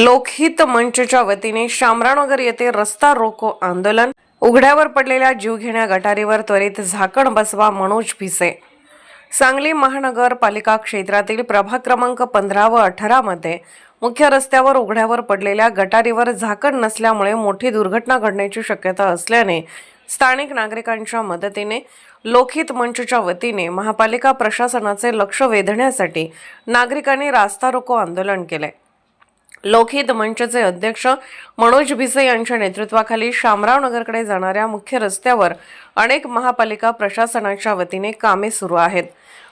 लोकहित मंचच्या वतीने शामरानगर येथे रस्ता रोको आंदोलन. उघड्यावर पडलेल्या जीवघेण्या गटारीवर त्वरित झाकण बसवा मनोज भिसे. सांगली महानगरपालिका क्षेत्रातील प्रभाग क्रमांक पंधरा व अठरामध्ये मुख्य रस्त्यावर उघड्यावर पडलेल्या गटारीवर झाकण नसल्यामुळे मोठी दुर्घटना घडण्याची शक्यता असल्याने स्थानिक नागरिकांच्या मदतीने लोकहित मंचच्या वतीने महापालिका प्रशासनाचे लक्ष वेधण्यासाठी नागरिकांनी रास्ता रोको आंदोलन केले. लोकहित मंचचे अध्यक्ष मनोज भिसे यांच्या नेतृत्वाखाली शामराव नगरकडे जाणाऱ्या मुख्य रस्त्यावर अनेक महापालिका प्रशासनाच्या वतीने कामे सुरू आहेत.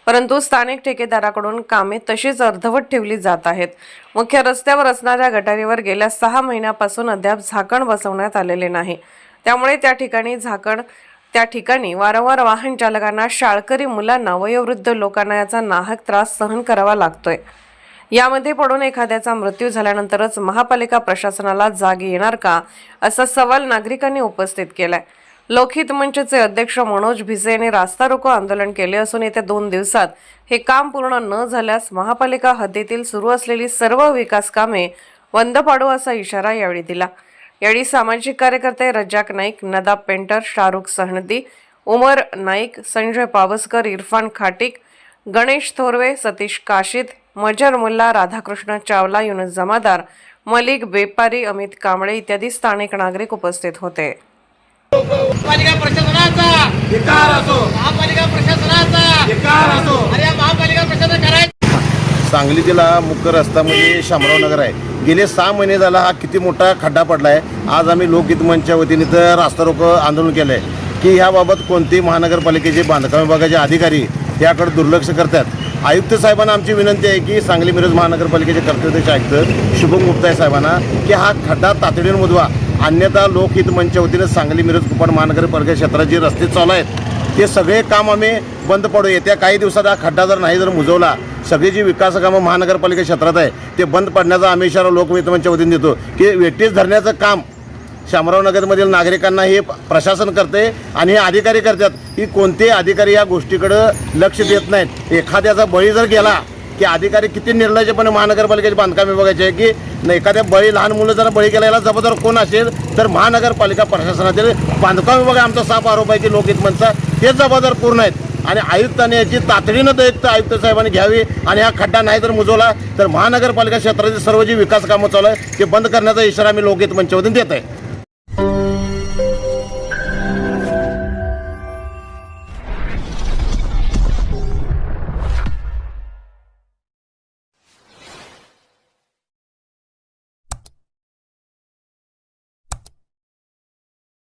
परंतु स्थानिक ठेकेदाराकडून कामे तशीच अर्धवट ठेवली जात आहेत. मुख्य रस्त्यावर असणाऱ्या गटारीवर गेल्या सहा महिन्यापासून अद्याप झाकण बसवण्यात आलेले नाही. त्यामुळे त्या ठिकाणी झाकण त्या ठिकाणी वारंवार वाहन चालकांना शाळकरी मुलांना वयोवृद्ध लोकांना याचा नाहक त्रास सहन करावा लागतोय. यामध्ये पडून एखाद्याचा मृत्यू झाल्यानंतरच महापालिका प्रशासनाला जाग येणार का असा सवाल नागरिकांनी उपस्थित केलाय. लोकहित मंचचे अध्यक्ष मनोज भिसे यांनी रास्ता रोको आंदोलन केले असून येत्या दोन दिवसात हे काम पूर्ण न झाल्यास महापालिका हद्दीतील सुरू असलेली सर्व विकास कामे बंद पाडू असा इशारा यावेळी दिला. यावेळी सामाजिक कार्यकर्ते रज्जाक नाईक नदाब पेंटर शाहरुख सहनदी उमर नाईक संजय पावसकर इरफान खाटिक गणेश थोरवे सतीश काशीद मजर मुल्ला राधाकृष्ण चावला युनुस जमादार मलिक बेपारी अमित कांबळे इत्यादी स्थानिक नागरिक उपस्थित होते. महापालिका प्रशासनाचा! महापालिका प्रशासनाचा! सांगली जिल्हा मुख्य रस्ता म्हणजे शामराव नगर आहे. गेले सहा महिने झाला हा किती मोठा खड्डा पडला आहे आज आम्ही लोकहित मंचच्या वतीने तर रास्ता रोको आंदोलन केलं आहे की ह्याबाबत कोणतेही महानगरपालिकेचे बांधकाम विभागाचे अधिकारी याकडे दुर्लक्ष करतात. आयुक्त साहेबांना आमची विनंती आहे की सांगली मिरज महानगरपालिकेचे कर्तव्यदेश आयुक्त शुभम गुप्ता साहेबांना की हा खड्डा तातडीने मुदवा अन्यथा लोकहित मंचच्या वतीने सांगली मिरज कुपड महानगरपालिका क्षेत्रात जे रस्ते चालू आहेत ते सगळे काम आम्ही बंद पडू येत्या काही दिवसात हा खड्डा जर नाही जर मुजवला सगळी जी विकास कामं महानगरपालिका क्षेत्रात आहे ते बंद पडण्याचा आम्ही इशारा लोकहित मंचच्या वतीने देतो. की वेटीस धरण्याचं काम शामराव नगरमधील नागरिकांना हे प्रशासन करते आणि हे अधिकारी करतात की कोणतेही अधिकारी या गोष्टीकडं लक्ष देत नाहीत. एखाद्याचा बळी जर गेला की अधिकारी किती निर्लज्जपणे महानगरपालिकेचे बांधकाम विभागाचे आहे की एखाद्या बळी लहान मुलं जर बळी गेला याला जबाबदार कोण असेल? तर महानगरपालिका प्रशासनातील बांधकाम विभाग आमचा साफ आरोप आहे की लोकहित हे जबाबदार पूर्ण आहेत. आणि आयुक्तांनी याची तातडीनं दायित्व आयुक्त साहेबांनी घ्यावी आणि हा खड्डा नाही जर मुजवला तर महानगरपालिका क्षेत्रातील सर्व जी विकास कामं चालू आहे ते बंद करण्याचा इशारा आम्ही लोकहित मंचावरून देत आहे.